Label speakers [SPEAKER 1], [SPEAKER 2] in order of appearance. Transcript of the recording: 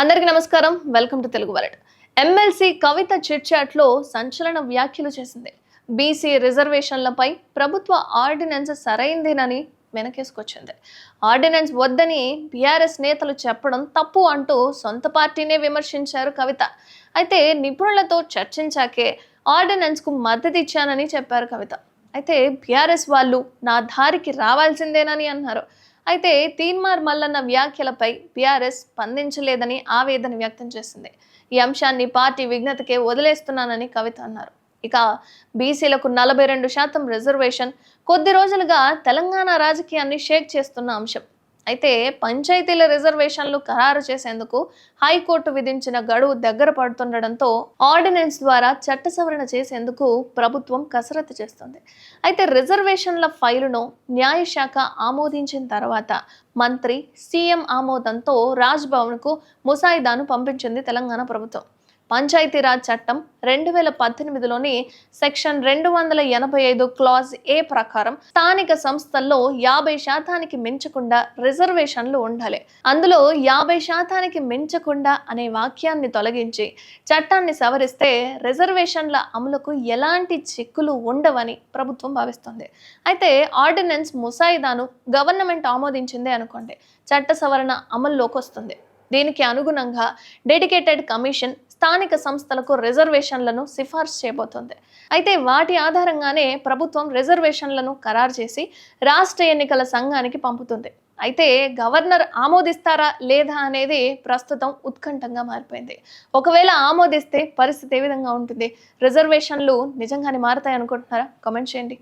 [SPEAKER 1] అందరికీ నమస్కారం. Welcome to Telugu world. MLC Kavitha చిట్చాట్లో సంచలన వ్యాఖ్యలు చేసింది. బీసీ రిజర్వేషన్లపై ప్రభుత్వ ఆర్డినెన్స్ సరైందేనని వెనకేసుకొచ్చింది. ఆర్డినెన్స్ వద్దని బీఆర్ఎస్ నేతలు చెప్పడం తప్పు అంటూ సొంత పార్టీనే విమర్శించారు కవిత. అయితే నిపుణులతో చర్చించాకే ఆర్డినెన్స్కు మద్దతు ఇచ్చానని చెప్పారు కవిత. అయితే బీఆర్ఎస్ వాళ్ళు నా దారికి రావాల్సిందేనని అన్నారు. అయితే తీన్మార్ మల్లన్న వ్యాఖ్యలపై బీఆర్ఎస్ స్పందించలేదని ఆవేదన వ్యక్తం చేసింది. ఈ అంశాన్ని పార్టీ విజ్ఞతకే వదిలేస్తున్నానని కవిత అన్నారు. ఇక బీసీలకు నలభై రెండు శాతం రిజర్వేషన్ కొద్ది రోజులుగా తెలంగాణ రాజకీయాన్ని షేక్ చేస్తున్న అంశం. అయితే పంచాయతీల రిజర్వేషన్లు ఖరారు చేసేందుకు హైకోర్టు విధించిన గడువు దగ్గర పడుతుండటంతో ఆర్డినెన్స్ ద్వారా చట్ట సవరణ చేసేందుకు ప్రభుత్వం కసరత్తు చేస్తుంది. అయితే రిజర్వేషన్ల ఫైలును న్యాయశాఖ ఆమోదించిన తర్వాత మంత్రి సీఎం ఆమోదంతో రాజ్భవన్కు ముసాయిదాను పంపించింది తెలంగాణ ప్రభుత్వం. పంచాయతీరాజ్ చట్టం రెండు వేల పద్దెనిమిదిలోని సెక్షన్ రెండు వందల ఎనభై ఐదు క్లాజ్ ఏ ప్రకారం స్థానిక సంస్థల్లో యాభై శాతానికి మించకుండా రిజర్వేషన్లు ఉండాలి. అందులో యాభై శాతానికి మించకుండా అనే వాక్యాన్ని తొలగించి చట్టాన్ని సవరిస్తే రిజర్వేషన్ల అమలుకు ఎలాంటి చిక్కులు ఉండవని ప్రభుత్వం భావిస్తుంది. అయితే ఆర్డినెన్స్ ముసాయిదాను గవర్నమెంట్ ఆమోదించిందే అనుకోండి. చట్ట సవరణ అమల్లోకి వస్తుంది. దీనికి అనుగుణంగా డెడికేటెడ్ కమిషన్ స్థానిక సంస్థలకు రిజర్వేషన్లను సిఫార్సు చేయబోతోంది. అయితే వాటి ఆధారంగానే ప్రభుత్వం రిజర్వేషన్లను ఖరారు చేసి రాష్ట్ర ఎన్నికల సంఘానికి పంపుతుంది. అయితే గవర్నర్ ఆమోదిస్తారా లేదా అనేది ప్రస్తుతం ఉత్కంఠంగా మారిపోయింది. ఒకవేళ ఆమోదిస్తే పరిస్థితి ఏ విధంగా ఉంటుంది? రిజర్వేషన్లు నిజంగానే మారుతాయి అనుకుంటున్నారా కామెంట్ చేయండి.